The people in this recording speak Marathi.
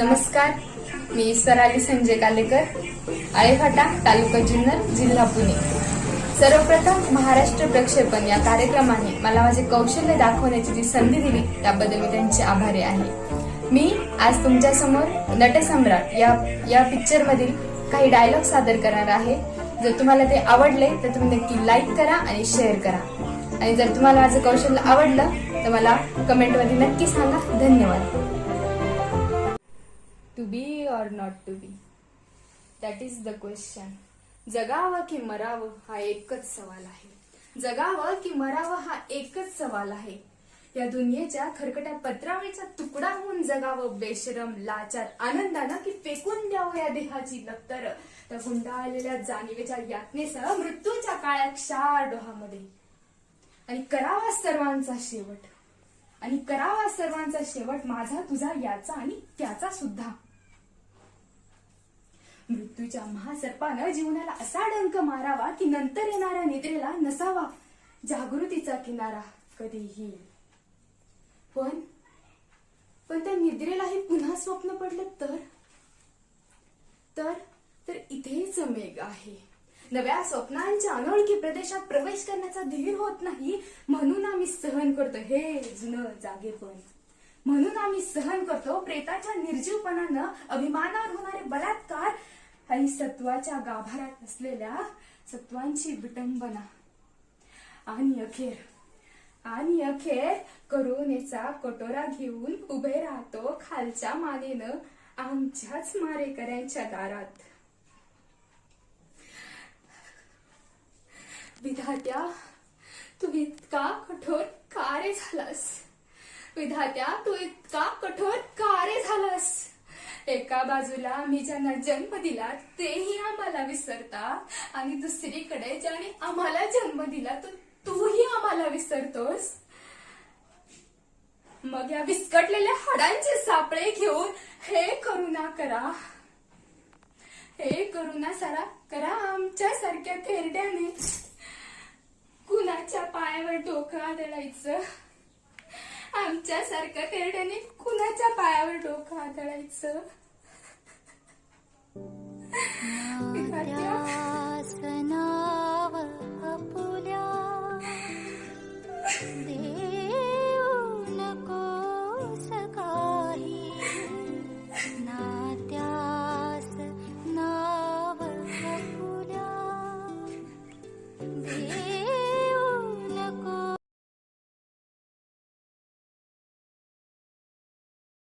नमस्कार मी स्वराली संजय कालेकर आळेफाटा तालुका जुन्नर जिल्हा पुणे. सर्वप्रथम महाराष्ट्र प्रक्षेपण या कार्यक्रमाने मला माझे कौशल्य दाखवण्याची जी संधी दिली त्याबद्दल मी त्यांचे आभारी आहे. मी आज तुमच्यासमोर नटसम्राट या या पिक्चर मधील काही डायलॉग सादर करणार आहे. जर तुम्हाला ते आवडले तर तुम्ही नक्की लाईक करा आणि शेअर करा. आणि जर तुम्हाला माझं कौशल्य आवडलं तर मला कमेंटमध्ये नक्की सांगा. धन्यवाद. To or not to be that is the question जगावं की मरावं हा एकच सवाल आहे. जगावं की मरावं हा एकच सवाल आहे. या दुनियेच्या खरकट्या पत्रावळीचा तुकडा होऊन जगावं बेशरम लाचार आनंदानं की फेकून द्यावं या देहाची लक्तर त्या गुंडाळलेल्या जाणीवेच्या यातनेसह मृत्यूच्या काळ्या क्षार डोहामध्ये. आणि करावा सर्वांचा शेवट. आणि करावा सर्वांचा शेवट माझा तुझा याचा आणि त्याचा सुद्धा. मृत्यूच्या महासर्पानं जीवनाला असा डंक मारावा की नंतर येणाऱ्या निद्रेला नसावा. जागृतीचा किनारा कधीही. पण पण त्या निद्रेलाही पुन्हा स्वप्न पडलं तर? तर तर इथेच मेघ आहे. नव्या स्वप्नांच्या अनोळखी प्रदेशात प्रवेश करण्याचा धीर होत नाही. म्हणून आम्ही सहन करतो हे जुनं जागेपण म्हणून आम्ही सहन करतो प्रेताच्या निर्जीवपणानं अभिमानावर होणारे बलात्कार आणि सत्वाच्या गाभाऱ्यात असलेल्या सत्वांची विटंबना. आणि अखेर आणि अखेर करुणेचा कटोरा घेऊन उभे राहतो खालच्या मानेनं आमच्याच मारेकऱ्यांच्या दारात. विधात्या तू इतका कठोर का रे झालास. विधात्या तू इतका कठोर का रे झालास. एका बाजूला मी ज्यांना जन्म दिला तेही आम्हाला विसरतात आणि दुसरीकडे ज्याने आम्हाला जन्म दिला तो तूही आम्हाला विसरतोस. मग या विस्कटलेल्या हाडांचे सापळे घेऊन हे करुणा करा. हे करुणा सारा करा आमच्या सारख्या थेरड्याने. कुणाच्या पायावर डोकं आदळायचं? आमच्या सारख्या थेरड्याने कुणाच्या पायावर डोकं आदळायचं? विधात्या